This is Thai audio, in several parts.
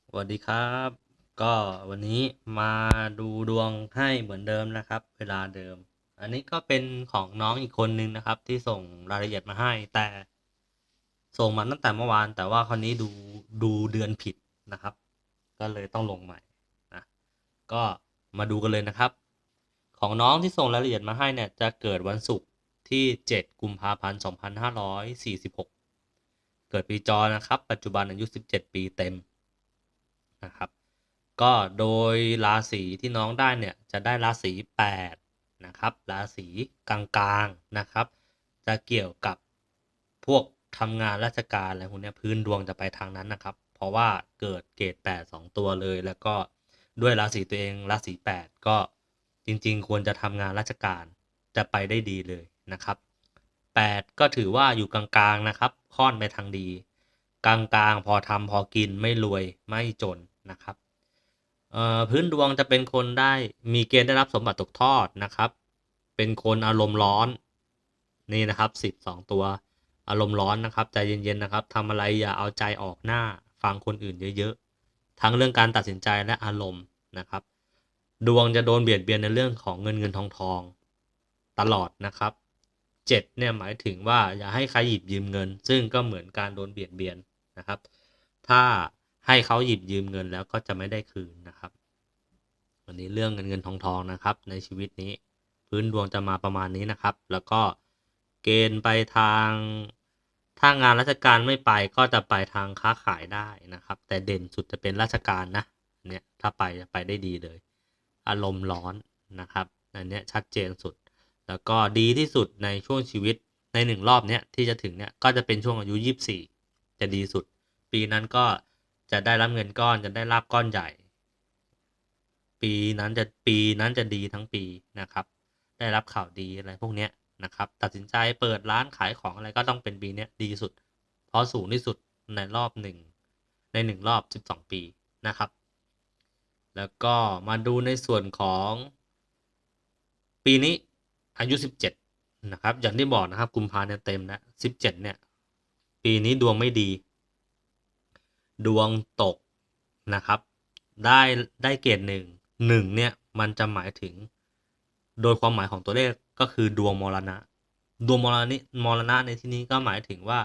สวัสดีครับ ก็วันนี้มาดูดวงให้เหมือนเดิมนะครับ เวลาเดิม อันนี้ก็เป็นของน้องอีกคนนึงนะครับ ที่ส่งรายละเอียดมาให้ แต่ส่งมาตั้งแต่เมื่อวาน แต่ว่าคราวนี้ดูดูเดือนผิดนะครับ ก็เลยต้องลงใหม่นะก็มาดูกันเลยนะครับ ของน้องที่ส่งรายละเอียดมาให้เนี่ยจะเกิดวันศุกร์ที่ 7 กุมภาพันธ์ 2546 เกิดปีจอนะครับ ปัจจุบันอายุ 17 ปีเต็ม นะครับ ก็โดยราศีที่น้องได้เนี่ยจะได้ราศี8นะครับราศีกลางๆนะครับ จะเกี่ยวกับพวกทำงานราชการอะไรพวกนี้พื้นดวงจะไปทางนั้นนะครับ เพราะว่าเกิดเกรด8 2ตัวเลย แล้วก็ด้วยราศีตัวเองราศี8ก็จริงๆ ควรจะทำงานราชการจะไปได้ดีเลยนะครับ8ก็ถือว่าอยู่กลางๆนะครับ ค่อนไปทางดี กลางๆ พอทำพอกินไม่รวยไม่จน นะครับพื้นดวงจะเป็นคนได้มีเกณฑ์ได้รับสมบัติตกทอดนะครับ เป็นคนอารมณ์ร้อนนี่นะครับสิบสองตัวอารมณ์ร้อนนะครับใจเย็นๆนะครับทำอะไรอย่าเอาใจออกหน้าฟังคนอื่นเยอะๆ ทั้งเรื่องการตัดสินใจและอารมณ์นะครับ ดวงจะโดนเบียดเบียนในเรื่องของเงินเงินทองทองตลอดนะครับเจ็ดเนี่ยหมายถึงว่าอย่าให้ใครหยิบยืมเงิน ซึ่งก็เหมือนการโดนเบียดเบียนนะครับ ถ้า ให้เขาหยิบยืมเงินแล้วก็จะไม่ได้คืนนะครับวันนี้เรื่องเงินเงินทองทองนะครับ ในชีวิตนี้ พื้นดวงจะมาประมาณนี้นะครับ แล้วก็เกณฑ์ไปทางถ้างานราชการไม่ไปก็จะไปทางค้าขายได้นะครับ แต่เด่นสุดจะเป็นราชการนะเนี่ยถ้าไปจะไปได้ดีเลย อารมณ์ร้อนนะครับอันนี้ชัดเจนสุด แล้วก็ดีที่สุดในช่วงชีวิตในหนึ่งรอบเนี้ยที่จะถึงเนี้ยก็จะเป็นช่วงอายุยี่สี่จะดีสุด ปีนั้นก็ จะได้รับเงินก้อนจะได้รับก้อนใหญ่ ปีนั้นจะปีนั้นจะดีทั้งปีนะครับ ได้รับข่าวดีอะไรพวกเนี้ยนะครับ ตัดสินใจเปิดร้านขายของอะไรก็ต้องเป็นปีเนี้ยดีสุด เพราะสูงที่สุดในรอบหนึ่งในหนึ่งรอบสิบสองปีนะครับ แล้วก็มาดูในส่วนของปีนี้อายุสิบเจ็ดนะครับ อย่างที่บอกนะครับกุมภาเนี่ยเต็มแล้วสิบเจ็ดเนี่ย ปีนี้ดวงไม่ดี ดวงตกนะครับ ได้ได้เกรดหนึ่งหนึ่งเนี่ยมันจะหมายถึง โดยความหมายของตัวเลขก็คือดวงมรณะ ดวงมรณะมรณะในที่นี้ก็หมายถึงว่า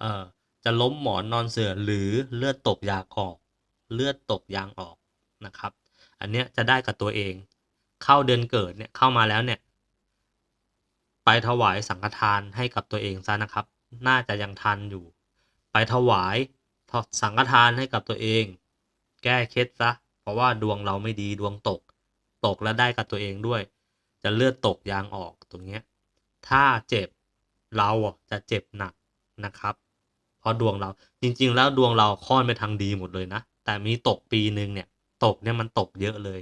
เออจะล้มหมอนนอนเสือหรือเลือดตกยางออก เลือดตกยางออกนะครับ อันเนี้ยจะได้กับตัวเอง เข้าเดือนเกิดเนี่ยเข้ามาแล้วเนี่ยไปถวายสังฆทานให้กับตัวเองซะนะครับ น่าจะยังทันอยู่ ไปถวาย สังฆทานให้กับตัวเอง แก้เคล็ดซะ เพราะว่าดวงเราไม่ดีดวงตก ตกแล้วได้กับตัวเองด้วย จะเลือดตกยางออกตรงเนี้ยถ้าเจ็บเราจะเจ็บหนักนะครับ เพราะดวงเราจริง ๆ แล้วดวงเราค่อนไปทางดีหมดเลยนะ แต่มีตกปีหนึ่งเนี่ย ตกเนี่ยมันตกเยอะเลย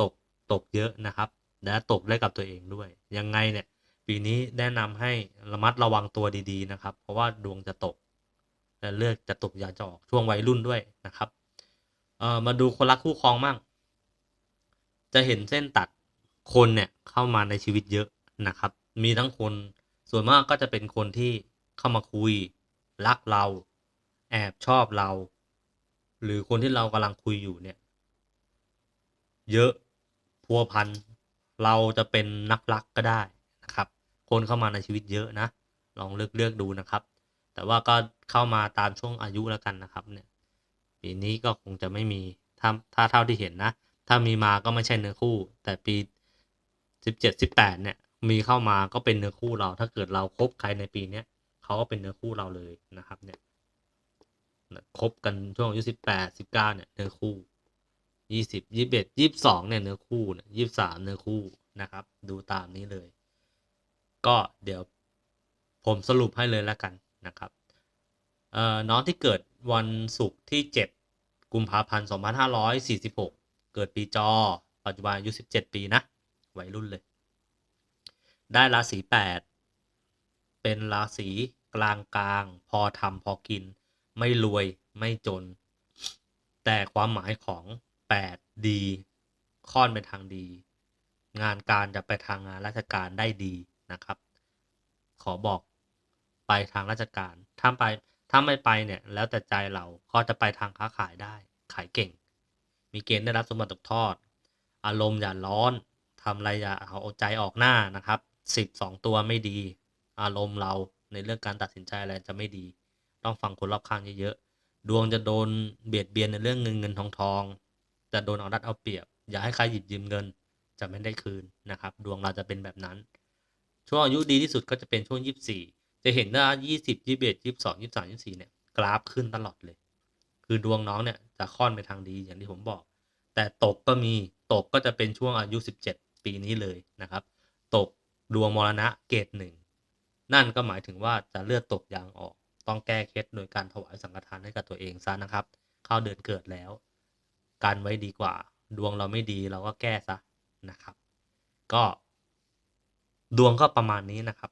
ตกตกเยอะนะครับ และตกได้กับตัวเองด้วย ยังไงเนี่ย ปีนี้แนะนำให้ระมัดระวังตัวดีๆนะครับ เพราะว่าดวงจะตกและเลือกจะตกยาจะออกช่วงวัยรุ่นด้วยนะครับเอ่อมาดูคนรักคู่ครองมั่ง จะเห็นเส้นตัดคนเนี่ยเข้ามาในชีวิตเยอะนะครับ มีทั้งคนส่วนมากก็จะเป็นคนที่เข้ามาคุย รักเรา แอบชอบเรา หรือคนที่เรากำลังคุยอยู่เนี่ย เยอะพัวพันเราจะเป็นนักรักก็ได้นะครับ คนเข้ามาในชีวิตเยอะนะ ลองเลือกเลือกดูนะครับ แต่ว่าก็เข้ามาตามช่วงอายุแล้วกันนะครับเนี่ยปีนี้ก็คงจะไม่มีถ้าถ้าเท่าที่เห็นนะ ถ้ามีมาก็ไม่ใช่เนื้อคู่ แต่ปีสิบเจ็ดสิบแปดเนี่ยมีเข้ามาก็เป็นเนื้อคู่เรา ถ้าเกิดเราคบใครในปีเนี้ยเขาก็เป็นเนื้อคู่เราเลยนะครับเนี่ยคบกันช่วงอายุสิบแปดสิบเก้าเนี่ยเนื้อคู่ยี่สิบยี่สิบเอ็ดยี่สิบสองเนี่ยเนื้อคู่เนี่ยยี่สิบสามเนื้อคู่นะครับ ดูตามนี้เลย ก็เดี๋ยวผมสรุปให้เลยแล้วกันนะครับน้องที่เกิดวันศุกร์ที่ 7 กุมภาพันธ์ 2546 เกิดปีจอ ปัจจุบันอายุ 17 ปีนะวัยรุ่นเลย ได้ราศี 8 เป็นราศีกลางกลาง พอทำพอกิน ไม่รวยไม่จน แต่ความหมายของ 8 ดี ค่อนไปทางดี งานการจะไปทางงานราชการได้ดี นะครับ ขอบอกไปทางราชการ ถ้าไปถ้าไม่ไปเนี่ยแล้วแต่ใจเราก็จะไปทางค้าขายได้ ขายเก่ง มีเกณฑ์ได้รับสมบัติตกทอด อารมณ์อย่าร้อนทำอะไรอย่าเอาใจออกหน้านะครับสิบสองตัวไม่ดี อารมณ์เราในเรื่องการตัดสินใจอะไรจะไม่ดี ต้องฟังคนรอบข้างเยอะๆดวงจะโดนเบียดเบียนในเรื่องเงินเงินทองทองจะโดนเอารัดเอาเปรียบ อย่าให้ใครหยิบยืมเงินจะไม่ได้คืนนะครับ ดวงเราจะเป็นแบบนั้น ช่วงอายุดีที่สุดก็จะเป็นช่วง 24 จะเห็นว่า20 21 22 23 24เนี่ยกราฟขึ้นตลอดเลย คือดวงน้องเนี่ยจะค่อนไปทางดีอย่างที่ผมบอก แต่ตกก็มีตกก็จะเป็นช่วงอายุ 17 ปีนี้เลยนะครับ ตกดวงมรณะเกรดหนึ่งนั่นก็หมายถึงว่าจะเลือดตกยางออก ต้องแก้เคล็ดโดยการถวายสังฆทานให้กับตัวเองซะนะครับ เข้าเดือนเกิดแล้ว การไว้ดีกว่า ดวงเราไม่ดีเราก็แก้ซะนะครับ ก็ ดวงก็ประมาณนี้นะครับ